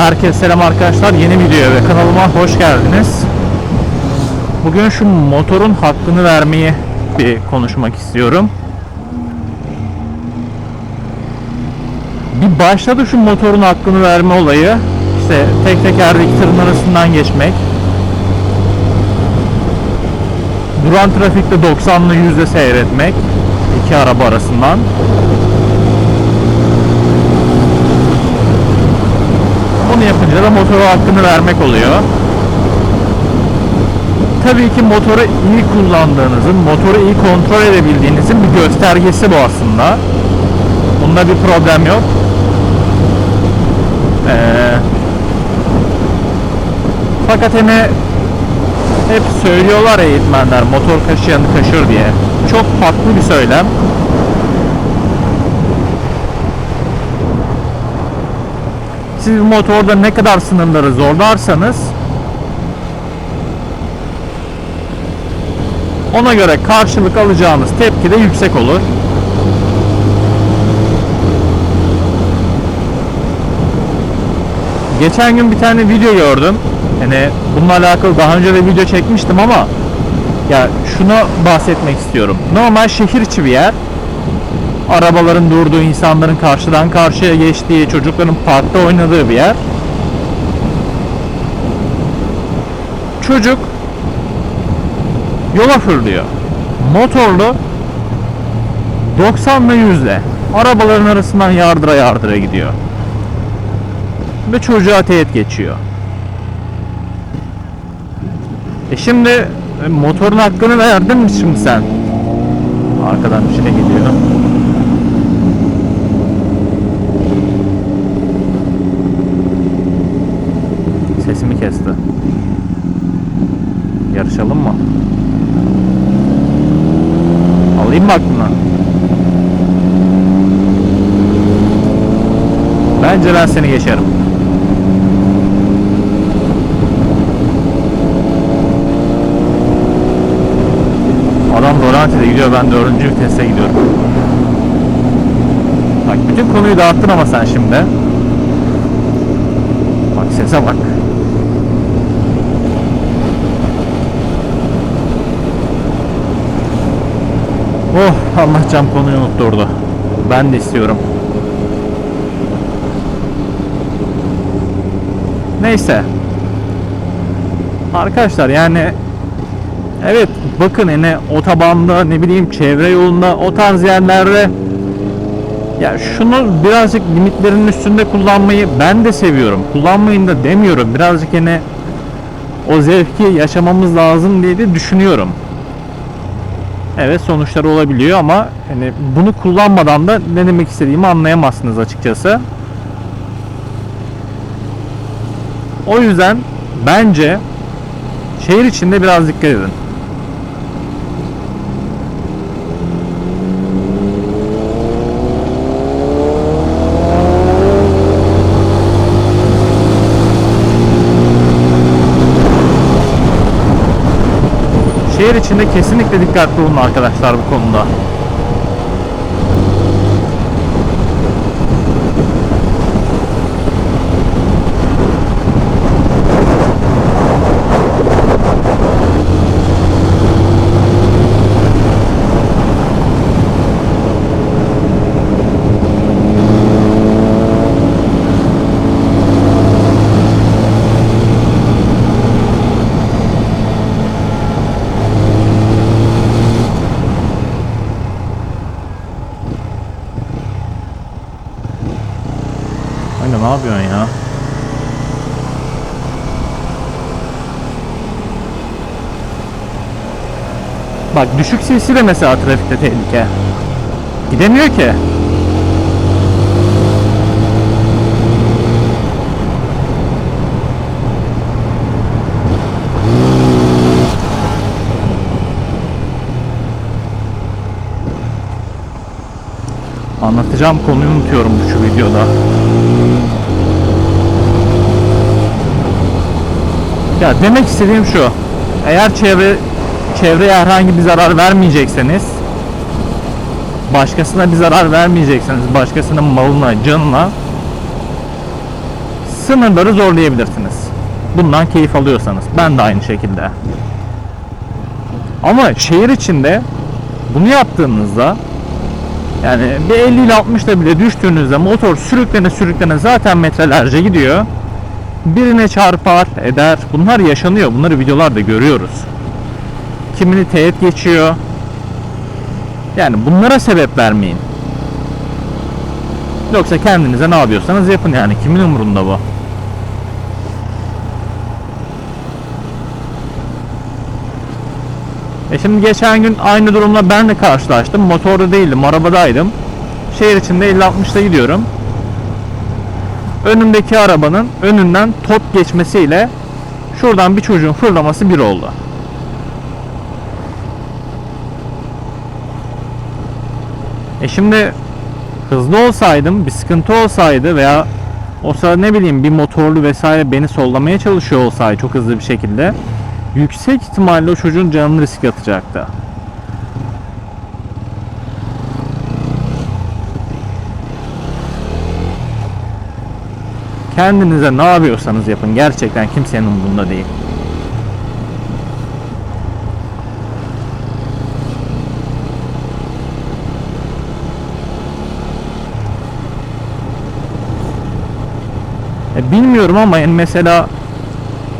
Herkese selam arkadaşlar. Yeni videoya ve kanalıma hoş geldiniz. Bugün şu motorun hakkını vermeyi bir konuşmak istiyorum. Bir başladı şu motorun hakkını verme olayı. İşte tek tekerdeki tırın arasından geçmek. Duran trafikte 90'lı yüzde seyretmek. iki araba arasından. Bunu yapınca da motora hakkını vermek oluyor. Tabii ki motoru iyi kullandığınızın, motoru iyi kontrol edebildiğinizin bir göstergesi bu aslında. Bunda bir problem yok. Ee, fakat hani hep söylüyorlar eğitmenler motor kaşıyanı kaşır diye. Çok haklı bir söylem. Siz motorda ne kadar sınırları zorlarsanız ona göre karşılık alacağınız tepki de yüksek olur. Geçen gün bir tane video gördüm. Yani bununla alakalı daha önce de video çekmiştim ama ya şunu bahsetmek istiyorum. Normal şehir içi bir yer. Arabaların durduğu, insanların karşıdan karşıya geçtiği, çocukların parkta oynadığı bir yer. Çocuk yola fırlıyor. Motorlu 90'la 100'le arabaların arasından yardıra yardıra gidiyor. Ve çocuğa teğet geçiyor. E şimdi e, motorun hakkını verdin mi şimdi sen? Arkadan bir şey geliyor. Yarışalım mı? Alayım mı aklına? Bence ben seni geçerim. Adam Rolanti'de gidiyor ben dördüncü vitese gidiyorum. Bak bütün konuyu dağıttın ama sen şimdi. Bak sese bak. Oh Allah cam konuyu unutturdu. Ben de istiyorum. Neyse. Arkadaşlar yani evet bakın yine otobanda ne bileyim çevre yolunda o tarz yerlerde ya şunu birazcık limitlerin üstünde kullanmayı ben de seviyorum. Kullanmayın da demiyorum. Birazcık yine o zevki yaşamamız lazım diye de düşünüyorum. Evet sonuçları olabiliyor ama hani bunu kullanmadan da ne demek istediğimi anlayamazsınız açıkçası. O yüzden bence şehir içinde biraz dikkat edin. Şehir içinde kesinlikle dikkatli olun arkadaşlar bu konuda. Aynen ne yapıyorsun ya? Bak düşük sesi de mesela trafikte tehlike. Gidemiyor ki. Anlatacağım konuyu unutuyorum şu videoda. Ya demek istediğim şu. Eğer çevre çevreye herhangi bir zarar vermeyecekseniz başkasına bir zarar vermeyecekseniz başkasının malına, canına sınırları zorlayabilirsiniz. Bundan keyif alıyorsanız. Ben de aynı şekilde. Ama şehir içinde bunu yaptığınızda yani bir 50 ile 60 ile bile düştüğünüzde motor sürüklene sürüklene zaten metrelerce gidiyor. Birine çarpar, eder. Bunlar yaşanıyor. Bunları videolarda görüyoruz. Kimini teğet geçiyor. Yani bunlara sebep vermeyin. Yoksa kendinize ne yapıyorsanız yapın yani. Kimin umurunda bu? E şimdi geçen gün aynı durumla ben de karşılaştım. Motorda değildim, arabadaydım. Şehir içinde 50-60'da gidiyorum. Önümdeki arabanın önünden top geçmesiyle şuradan bir çocuğun fırlaması bir oldu. E şimdi hızlı olsaydım, bir sıkıntı olsaydı veya o sırada ne bileyim bir motorlu vesaire beni sollamaya çalışıyor olsaydı çok hızlı bir şekilde yüksek ihtimalle o çocuğun canını riske atacaktı. Kendinize ne yapıyorsanız yapın. Gerçekten kimsenin umurunda değil. E, bilmiyorum ama yani mesela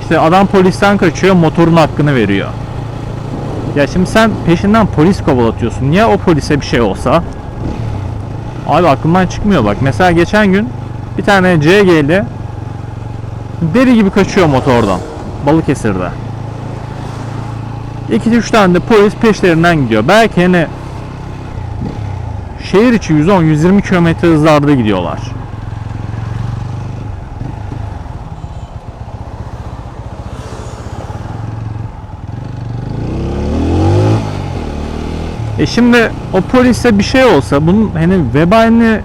işte adam polisten kaçıyor motorun hakkını veriyor. Ya şimdi sen peşinden polis kovalatıyorsun. Niye o polise bir şey olsa? Abi aklımdan çıkmıyor bak. Mesela geçen gün bir tane CG'li deri gibi kaçıyor motordan. Balıkesir'de. 2-3 tane de polis peşlerinden gidiyor. Belki hani şehir içi 110-120 km hızlarda gidiyorlar. E şimdi o polise bir şey olsa bunun hani vebalini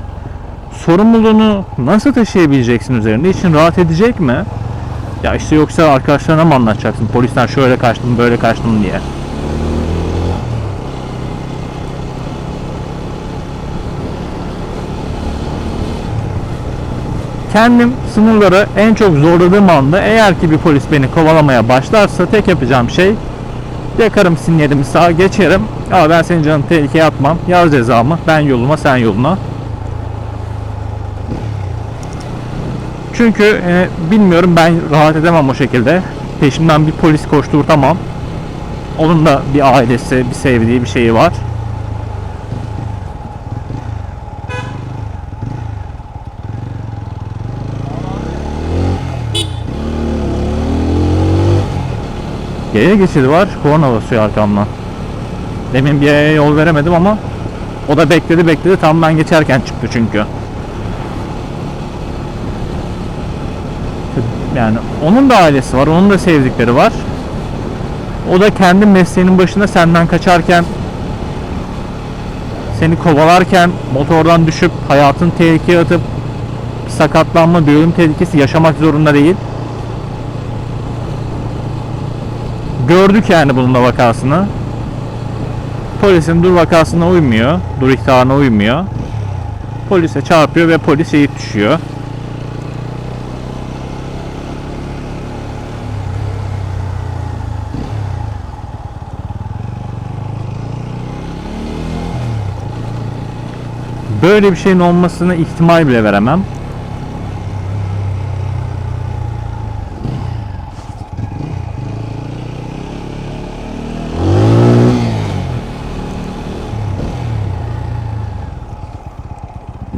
sorumluluğunu nasıl taşıyabileceksin üzerinde? için rahat edecek mi? Ya işte yoksa arkadaşlarına mı anlatacaksın? Polisten şöyle kaçtım, böyle kaçtım diye. Kendim sınırları en çok zorladığım anda eğer ki bir polis beni kovalamaya başlarsa tek yapacağım şey yakarım sinyalimi sağa geçerim. Ama ben senin canını tehlikeye atmam. Yaz cezamı. Ben yoluma sen yoluna. Çünkü e, bilmiyorum ben rahat edemem o şekilde. Peşimden bir polis koşturtamam. Onun da bir ailesi, bir sevdiği bir şeyi var. Yaya geçidi var. Korna basıyor arkamdan. Demin bir yaya yol veremedim ama o da bekledi bekledi tam ben geçerken çıktı çünkü. Yani onun da ailesi var, onun da sevdikleri var. O da kendi mesleğinin başında senden kaçarken seni kovalarken motordan düşüp hayatını tehlikeye atıp sakatlanma, ölüm tehlikesi yaşamak zorunda değil. Gördük yani bunun da vakasını. Polisin dur vakasına uymuyor. Dur ihtarına uymuyor. Polise çarpıyor ve polis şehit düşüyor. Böyle bir şeyin olmasını ihtimal bile veremem.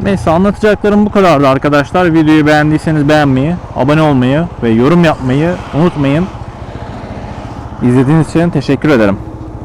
Neyse anlatacaklarım bu kadardı arkadaşlar. Videoyu beğendiyseniz beğenmeyi, abone olmayı ve yorum yapmayı unutmayın. İzlediğiniz için teşekkür ederim.